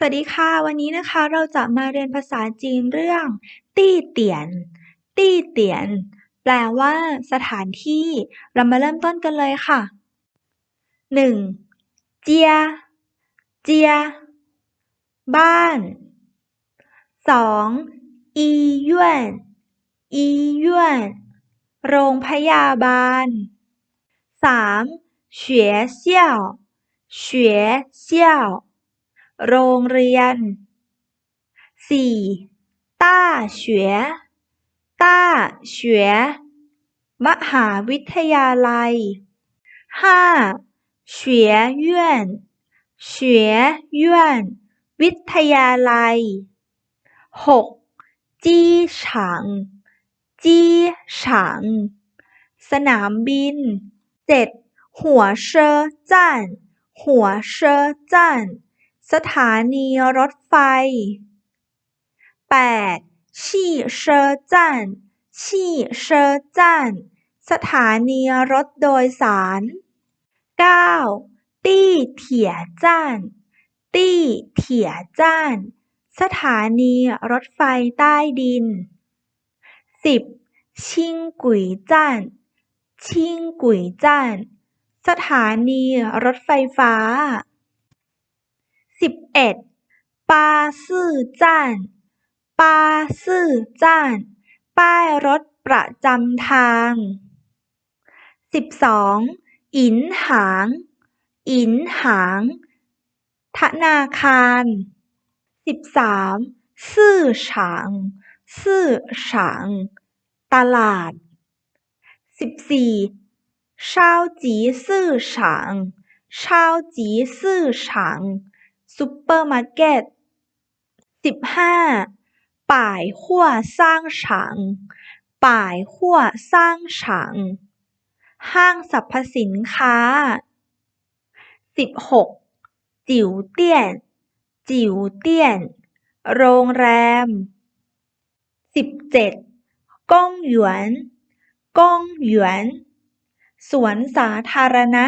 สวัสดีค่ะ วันนี้นะคะเราจะมาเรียนภาษาจีนเรื่อง ตี้เตียน ตี้เตียน แปลว่า สถานที่ เรามาเริ่มต้นกันเลยค่ะ หนึ่งเจีย เจีย บ้าน สองอีเย่วนอีเย่วนโรงพยาบาล สาม学校学校 โรงเรียนสี่ต้าเฉวต้าเฉวมหาวิทยาลัยห้าเฉวียนเฉวียนวิทยาลัยหกจีฉังจีฉังสนามบินเจ็ดหัวเชอจันหัวเชอจัน สถานีรถไฟแปดชี่เชอจ่านชี่เชอจ่านสถานีรถโดยสารเก้าตี้เถียจ่านตี้เถียจ่านสถานีรถไฟใต้ดินสิบชิงกุยจ่านชิงกุยจ่านสถานีรถไฟฟ้า สิบเอ็ดปาซื่อจานปาซื่อจ้าน ป้ายรถประจำทางสสิบองอินหาง อินหาง ธนาคารสสิบามซื่อฉางซื่อฉาง ตลาดสสิบี่เช้าจีซื่อฉางช้าจีซื่อฉาง ปเปอร์มาร์เก็ตสิบห้าป่ายหั่วซ่างฉางป่ายหั่วซ่างฉางห้างสรรพสินค้าสิบหกจิ๋วเตี้ยน จิ๋วเตี้ยน โรงแรมสิบเจ็ดก้งหยวนก้งหยวน สวนสาธารณะ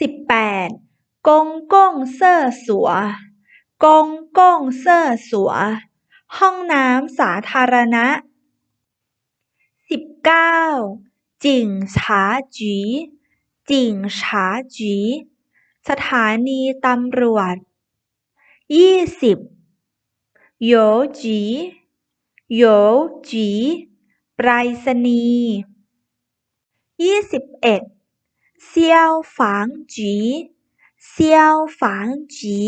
สิบแปด กงก้งเซ่อสัว กงก้งเซ่อสัว ห้องน้ำสาธารณะสิบเก้าจิ่งฉาจีจิ่งฉาจีสถานีตำรวจยี่สิบโยจีโยจีไปรษณีย์ยี่สิบเอ็ดเซียวฝางจี เซียวฝางจี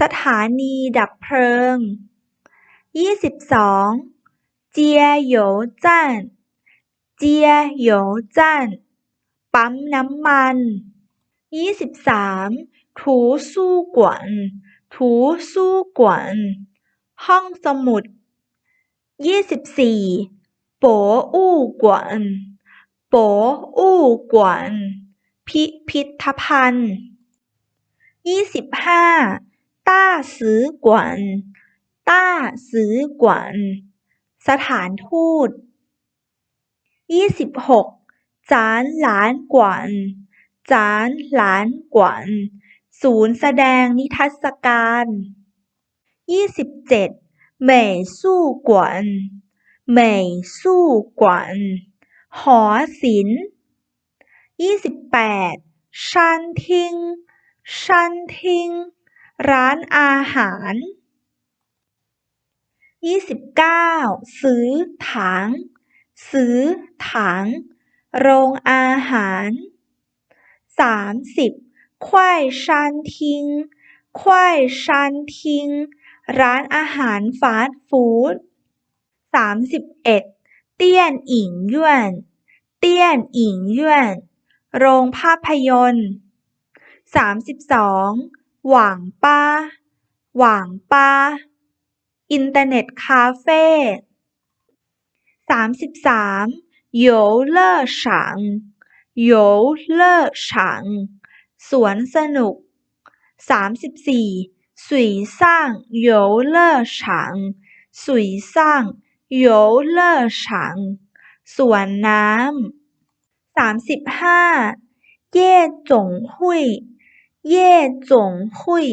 สถานีดับเพลิงยี่สิบสองเจียโหยวจ่นเจียโหยวจ่นปั๊มน้ำมันยี่สิบสามถูสู้กวนถูสู้กวนห้องสมุดยี่สิบสี่โปอู้กวนโปอู้กวนพิพิธภัณฑ์ ยี่สิบห้าต้าซื้อกวนต้าซื้อกวนสถานทูตยี่สิบหกจานหลานกวนจานหลานกวนศูนย์แสดงนิทรรศการยี่สิบเจ็ดเหม่ยสู้กวนเหม่ยสู้กวนหอศิลป์ยี่สิบแปดชันทิง ชันทิงร้านอาหารยี่สิบเก้าซื้อถังซื้อถังโรงอาหารสามสิบควายชันทิงควายชันทิงร้านอาหารฟาสต์ฟู้ดสามสิบเอ็ดเตี้ยนอิงย่วนเตี้ยนอิงย่วนโรงภาพยนตร์ สามสิบสองหว่างป้า หว่างป้า อินเทอร์เน็ตคาเฟ่สามสิบสามโยวเล่อฉางโยเล่อฉางสวนสนุกสามสิบสี่สุยซ่างโยเล่อฉางสุยซ่างโยเล่อฉางสวนน้ำสามสิบห้าเย่จงหุย เย่จงหุย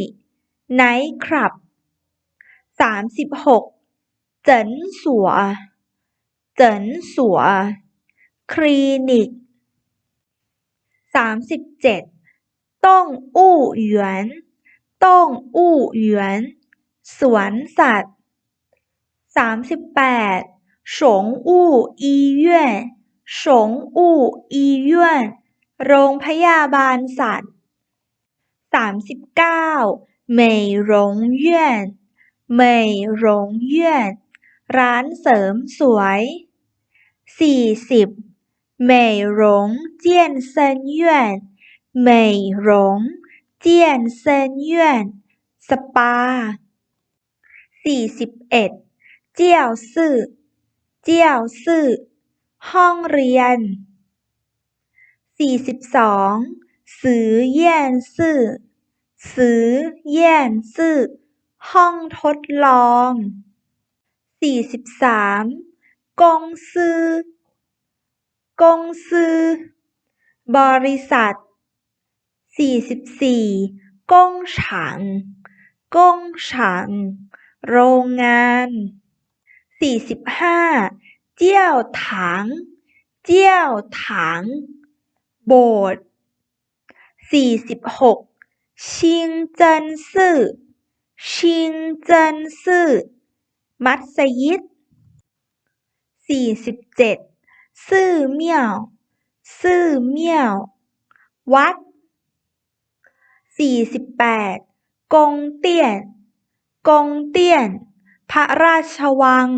ไนท์คลับสามสิบหกเจินสัว เจินสัว คลินิกสามสิบเจ็ดต้องอู้หยวนต้องอู้หยวนสวนสัตว์สามสิบแปดสงอู้อีเย่นสงอู้อีเย่นโรงพยาบาลสัตว์ สามสิบเก้า美容院美容院ร้านเสริมสวยสี่สิบ美容健身院美容健身院สปาสี่สิบเอ็ดเจี้ยวซื่อเจี้ยวซื่อห้องเรียนสี่สิบสอง สือเยี่ยนซื่อ สือเยี่ยนซื่อ ห้องทดลองสี่สิบสามกงซื่อกงซื่อบริษัทสี่สิบสี่กงฉางกงฉางโรงงานสี่สิบห้าเจี้ยวถัง เจี้ยวถัง โบสถ์ สี่สิบหกชิงเจินซื่อ ชิงเจินซื่อ มัสยิดสี่สิบเจ็ดซื่อเมี่ยว ซื่อเมี่ยว วัดสี่สิบแปดกงเตี้ยน กงเตี้ยน พระราชวัง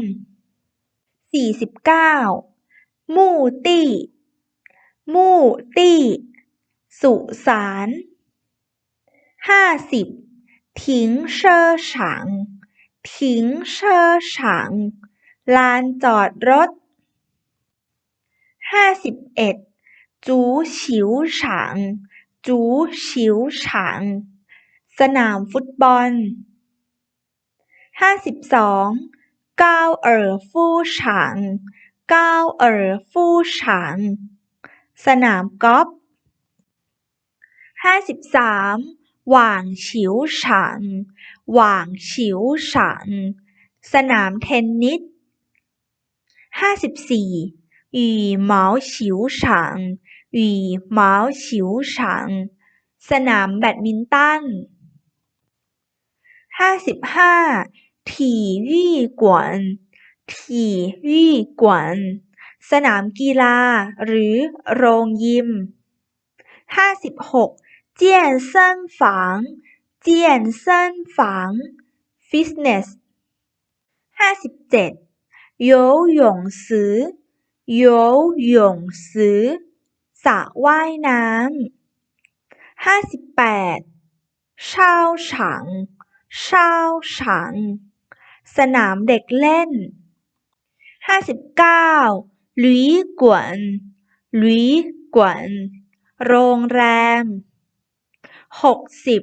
สี่สิบเก้ามู่ตี้ มู่ตี้ สุสานห้าสิบถิงเชอฉางถิงเชอฉางลานจอดรถห้าสิบเอ็ดจูฉิวฉางจูฉิวฉางสนามฟุตบอลห้าสิบสองก้าเอ๋อฟู่ฉางก้าเอ๋อฟู่ฉางสนามกอล์ฟ ห้าสิบสามหว่างฉิวฉางหว่างฉิวฉางสนามเทนนิสห้าสิบสี่羽毛球场羽毛球场สนามแบดมินตันห้าสิบห้า体育馆体育馆สนามกีฬาหรือโรงยิมห้าสิบหก 健身房健身房ฟิตเนสห้าสิบเจ็ด游泳池游泳池สระว่ายน้ำห้าสิบแปด操场操场สนามเด็กเล่นห้าสิบเก้า旅馆旅馆โรงแรม หกสิบ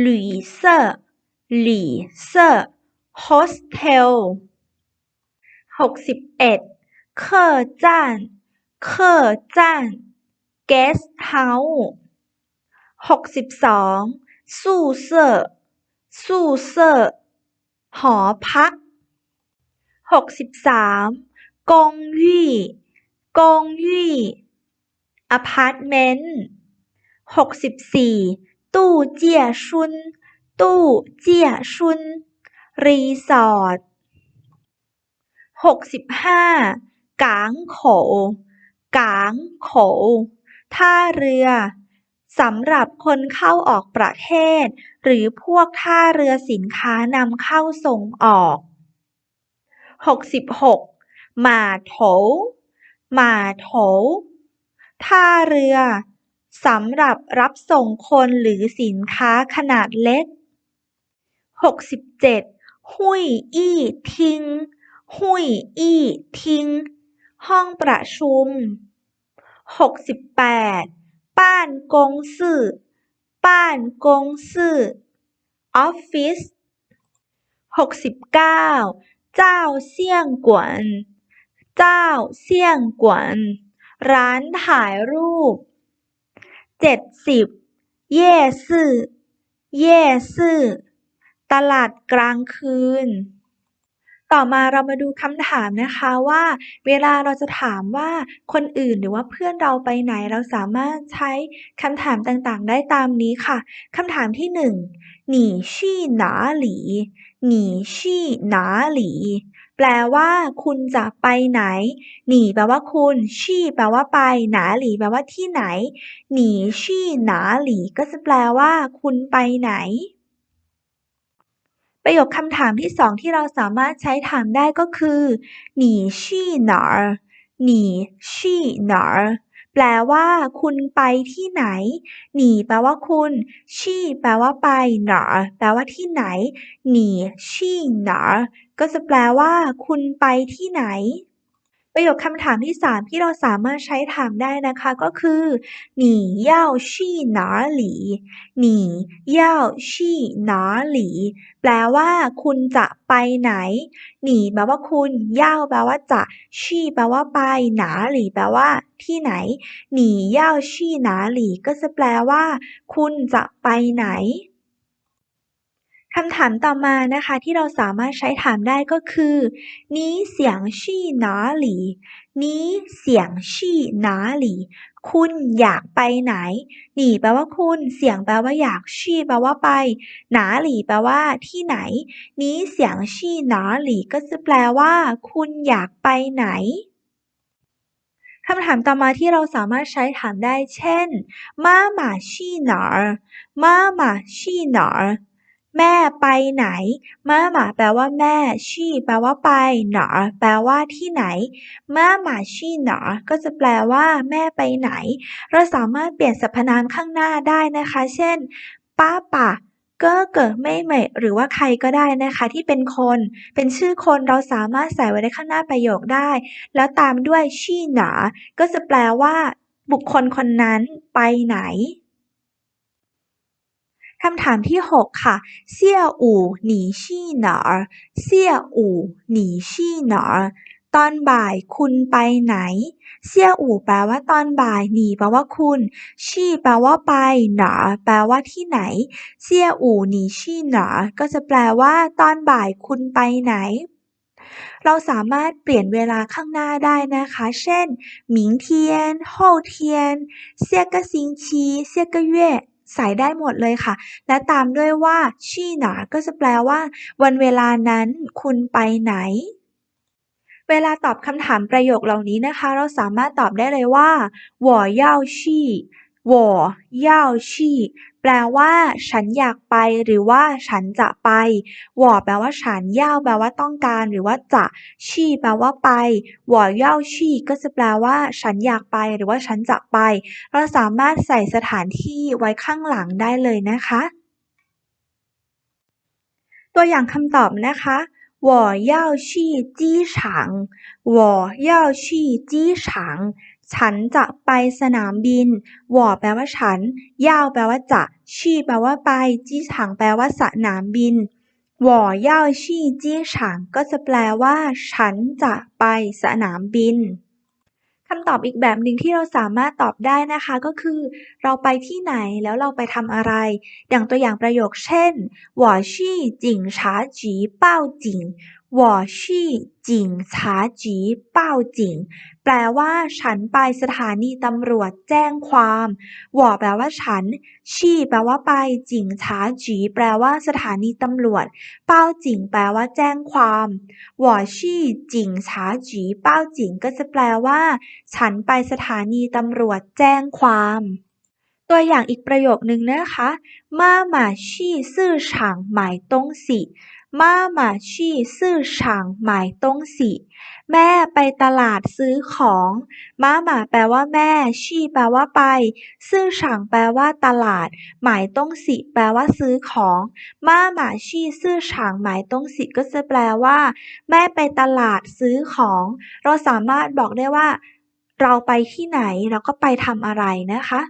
หลีเซ่อหลีเซอร์โฮสเทลหกสิบเอ็ดเคอร์จ้านเคอร์จ้านเกสเฮาส์หกสิบสองสู้เซอร์สู้เซอร์หอพักหกสิบสามกงยี่กงยี่อพาร์ตเมนต์ หกสิบสี่ตู้เจี้ยชุน ตู้เจี้ยชุน รีสอร์ทหกสิบห้ากางโขกางโขท่าเรือสำหรับคนเข้าออกประเทศ หรือพวกท่าเรือสินค้านำเข้าส่งออกหกสิบหกหมาโถหมาโถท่าเรือ สำหรับรับส่งคนหรือสินค้าขนาดเล็กหกสิบเจ็ดหุยอี้ทิง หุยอี้ทิง ห้องประชุมหกสิบแปดบ้านกงซื่อบ้านกงซื่อ ออฟฟิศหกสิบเก้าเจ้าเซี่ยงกวน เจ้าเซี่ยงกวน ร้านถ่ายรูป เจ็ดสิบ เย่ซื่อ เย่ซื่อ ตลาดกลางคืน ต่อมาเรามาดูคำถามนะคะว่า เวลาเราจะถามว่าคนอื่นหรือว่าเพื่อนเราไปไหนเราสามารถใช้คำถามต่างๆ ได้ตามนี้ค่ะคำถามที่หนึ่งหนีชี่หนาหลีหนีชี่หนาหลี แปลว่าคุณจะไปไหน หนีแปลว่าคุณ ชี่แปลว่าไป หนาหลีแปลว่าที่ไหน หนีชี่หนาหลีก็จะแปลว่าคุณไปไหน ประโยคคำถามที่สองที่เราสามารถใช้ถามได้ก็คือ หนีชี่หนาหนีชี่หนา แปลว่า คุณไปที่ไหน หนีแปลว่าคุณชี่แปลว่าไปหนาแปลว่าที่ไหน หนีชี่หนาก็จะแปลว่า คุณไปที่ไหน ประโยคคำถามที่สามที่เราสามารถใช้ถามได้นะคะก็คือ你要去哪里你要去哪里แปลว่า คุณจะไปไหนหนีแปลว่าคุณย่าแปลว่าจะชี่แปลว่าไปหนาหลีแปลว่า ที่ไหนหนีย่าชี่หนาหลีก็จะแปลว่า คุณจะไปไหน คำถามต่อมานะคะที่เราสามารถใช้ถามได้ก็คือนี้เสียงชี่หนาหลีนี้เสียงชี่หนาหลีคุณอยากไปไหนหนีแปลว่าคุณ เสียงแปลว่าอยากชี่แปลว่าไป หนาหลีแปลว่าที่ไหน นี้เสียงชี่หนาหลีก็จะแปลว่า คุณอยากไปไหนคำถามต่อมาที่เราสามารถใช้ถามได้ เช่นมาหมาชี่หนามาหมาชี่หนา แม่ไปไหน มาหมาแปลว่าแม่ ชี่แปลว่าไป หนอแปลว่าที่ไหน มาหมาชี่หนอก็จะแปลว่า แม่ไปไหน เราสามารถเปลี่ยนสรรพนามข้างหน้าได้นะคะ เช่น ป้าป่าก้อเกิดไม่เหมหรือว่าใครก็ได้นะคะ ที่เป็นคน เป็นชื่อคนเราสามารถใส่ไว้ในข้างหน้าประโยคได้ แล้วตามด้วยชี่หนา ก็จะแปลว่า บุคคลคนนั้นไปไหน คำถามที่ 6 ค่ะเสี่ยอู่หนีชี่หนอเสี่ยอู่หนีชี่หนอตอนบ่ายคุณไปไหน เสี่ยอู่แปลว่าตอนบ่ายหนีแปลว่าคุณ ชี่แปลว่าไป หนอแปลว่าที่ไหน เสี่ยอู่หนีชี่หนอก็จะแปลว่า ตอนบ่ายคุณไปไหน เราสามารถเปลี่ยนเวลาข้างหน้าได้นะคะ เช่นหมิงเทียนโฮเทียน เสี่ยกะซิงชี เสี่ยกะเย่ ใส่ได้หมดเลยค่ะ และตามด้วยว่าชี่หนาก็จะแปลว่า วันเวลานั้นคุณไปไหน เวลาตอบคำถามประโยคเหล่านี้นะคะ เราสามารถตอบได้เลยว่า我要去 我要去แปลว่า ฉันอยากไป หรือว่า ฉันจะไป我แปลว่าฉัน要แปลว่าต้องการ หรือว่าจะ去แปลว่าไป我要去ก็จะแปลว่า ฉันอยากไป หรือว่าฉันจะไป เราสามารถใส่สถานที่ไว้ข้างหลังได้เลยนะคะ ตัวอย่างคำตอบนะคะ我要去机场我要去机场 ฉันจะไปสนามบินวอแปลว่าฉัน ย่าแปลว่าจะชี่แปลว่าไป จี้ฉางแปลว่าสนามบินวอย่าชี่จี้ฉางก็จะแปลว่า ฉันจะไปสนามบินคำตอบอีกแบบหนึ่งที่เราสามารถตอบได้นะคะก็คือ เราไปที่ไหนแล้วเราไปทำอะไร อย่างตัวอย่างประโยคเช่น我 วอชี่จิงฉาจีเป้าจิงแปลว่าฉันไปสถานีตำรวจแจ้งความวอแปลว่าฉัน ชี่แปลว่าไป จิงฉาจีแปลว่าสถานีตำรวจ เป้าจิงแปลว่าแจ้งความวอชี่จิงฉาจีเป้าจิงก็จะแปลว่า ฉันไปสถานีตำรวจแจ้งความตัวอย่างอีกประโยคนึงนะคะ มาหมาชี่ซื่อฉางหมายตงสิ ม่าหมาชี่ซื่อฉางหมายต้งสี่ แม่ไปตลาดซื้อของมาหมาแปลว่าแม่ ชี่แปลว่าไป ซื่อฉางแปลว่าตลาด หมายต้องสิแปลว่าซื้อของมาหมาชี่ซื่อฉางหมายต้องสิก็จะแปลว่า แม่ไปตลาดซื้อของ เราสามารถบอกได้ว่า เราไปที่ไหนเราก็ไปทำอะไรนะคะ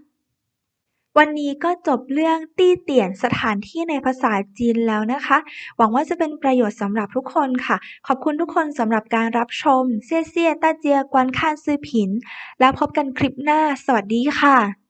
วันนี้ก็จบเรื่องตี้เตี่ยนสถานที่ในภาษาจีนแล้วนะคะ หวังว่าจะเป็นประโยชน์สำหรับทุกคนค่ะ ขอบคุณทุกคนสำหรับการรับชม เซี่ยเซี่ยต้าเจียกวนข้านซื้อผิน แล้วพบกันคลิปหน้า สวัสดีค่ะ